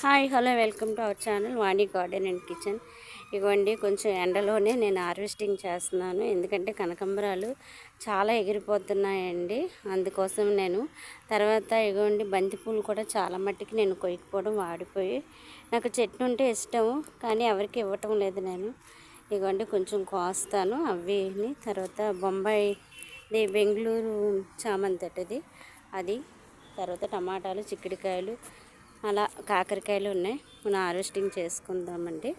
Hi hello welcome to our channel Vani garden and kitchen. ఇవ్వండి కొంచెం ఎండలోనే నేను harvesting చేస్తున్నాను. ఎందుకంటే కనకంబరాలు చాలా ఎగిరిపోతున్నాయండి. అందుకోసం నేను తర్వాత ఇగోండి బంతిపూలు కూడా చాలా మట్టికి నేను కొయ్యకపోవడం వాడిపోయి నాకు చెట్టు ఉంటే ఇష్టము కానీ ఎవరికి ఇవ్వటం లేదు నేను. ఇగోండి కొంచెం కోస్తాను అవి తర్వాత బొంబాయి ఇది బెంగళూరు చామంతి అది తర్వాత టమాటాలు చిక్కుడుకాయలు అలా కాకరకాయలు ఉన్నాయి. మనం హార్వెస్టింగ్ చేసుకుందామండి.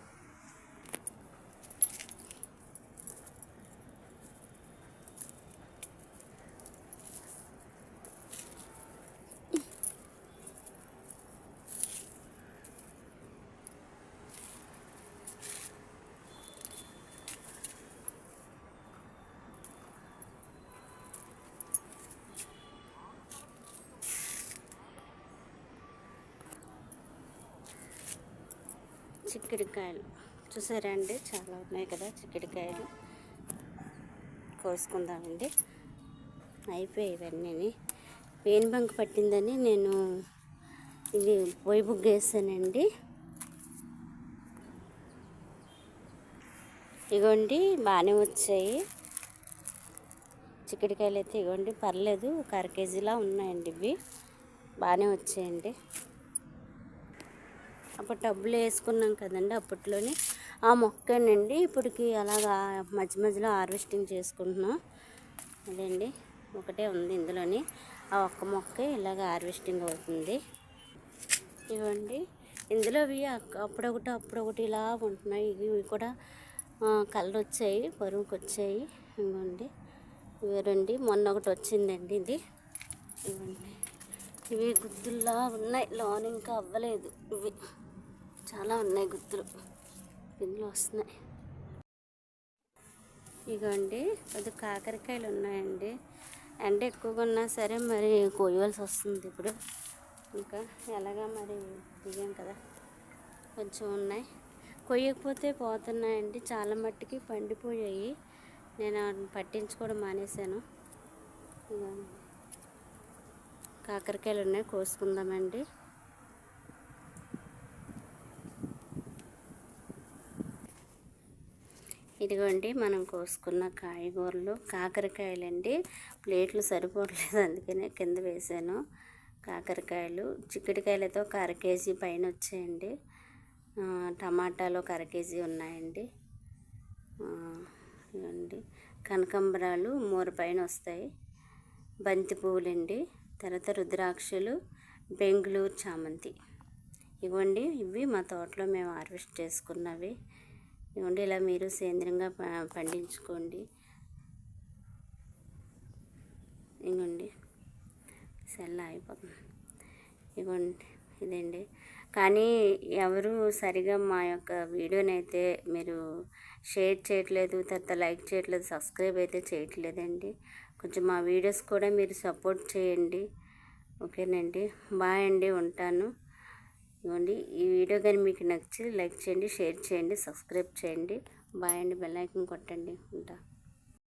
చిక్కుడుకాయలు. చూసారా అండి? చాలా ఉన్నాయి కదా చిక్కుడుకాయలు. కోసుకుందామండి. అయిపోయాయి ఇవన్నీ పేనుబంక బంక్ పట్టిందని నేను ఇది పొయ్యి బుగ్గ వేసానండి ఇగోండి బాగానే వచ్చాయి. చిక్కుడుకాయలు అయితే ఇగోండి పర్లేదు. ఒక అర కేజీలా ఉన్నాయండి ఇవి. బాగానే వచ్చాయండి. అప్పుడు టబ్బులు వేసుకున్నాం కదండి అప్పట్లోనే. ఆ మొక్కనండి. ఇప్పటికి అలాగా మధ్య మధ్యలో హార్వెస్టింగ్ చేసుకుంటున్నాం. అదండి ఒకటే ఉంది ఇందులోని. ఆ ఒక్క మొక్క ఇలాగ హార్వెస్టింగ్ అవుతుంది. ఇవ్వండి. ఇందులో ఇవి అప్పుడొకటి అప్పుడొకటి ఇలా ఉంటున్నాయి. ఇవి కూడా కలర్ వచ్చాయి పరువుకి వచ్చాయి ఇవ్వండి. ఇవ్వరండి మొన్న ఒకటి వచ్చిందండి ఇది. ఇవ్వండి. ఇవి గుద్దుల్లా ఉన్నాయి. లోన్ ఇంకా అవ్వలేదు. ఇవి. చాలా ఉన్నాయి గుర్తులు ఇందులో వస్తున్నాయి. ఇగోండి అది కాకరకాయలు ఉన్నాయండి. ఎండ ఎక్కువగా ఉన్నా సరే మరి కోయవలసి వస్తుంది ఇప్పుడు. ఇంకా ఎలాగా మరి దిగాం కదా. కొంచెం ఉన్నాయి. కొయ్యకపోతే పోతున్నాయండి. చాలా మట్టుకి పండిపోయాయి. నేను పట్టించుకోవడం మానేశాను. కాకరకాయలు ఉన్నాయి కోసుకుందామండి. ఇదిగోండి మనం కోసుకున్న కాయగూరలు కాకరకాయలండి. ప్లేట్లు సరిపోవట్లేదు అందుకనే కింద వేసాను కాకరకాయలు చిక్కుడుకాయలతో ఒక అర కేజీ పైన వచ్చాయండి. టమాటాలు ఒక అర కేజీ ఉన్నాయండి. ఇవ్వండి కనకంబరాలు మూర పైన వస్తాయి. బంతి పువ్వులండి. తర్వాత రుద్రాక్షలు బెంగళూరు చామంతి. ఇవ్వండి ఇవి మా తోటలో మేము హార్వెస్ట్ చేసుకున్నవి. ఇవ్వండి ఇలా మీరు సేంద్రంగా పండించుకోండి. ఇవ్వండి సెల్ అయిపోతుంది ఇవ్వండి ఇదండి. కానీ ఎవరు సరిగా మా యొక్క వీడియోని అయితే మీరు షేర్ చేయట్లేదు తర్వాత లైక్ చేయట్లేదు సబ్స్క్రైబ్ అయితే చేయట్లేదండి. కొంచెం మా వీడియోస్ కూడా మీరు సపోర్ట్ చేయండి. ఓకేనండి బాయ్ అండి ఉంటాను. ఇవ్వండి ఈ వీడియో కానీ మీకు నచ్చి లైక్ చేయండి షేర్ చేయండి సబ్స్క్రైబ్ చేయండి. బాయ్ అండి బెల్ ఐకన్ కొట్టండి. ఉంటా.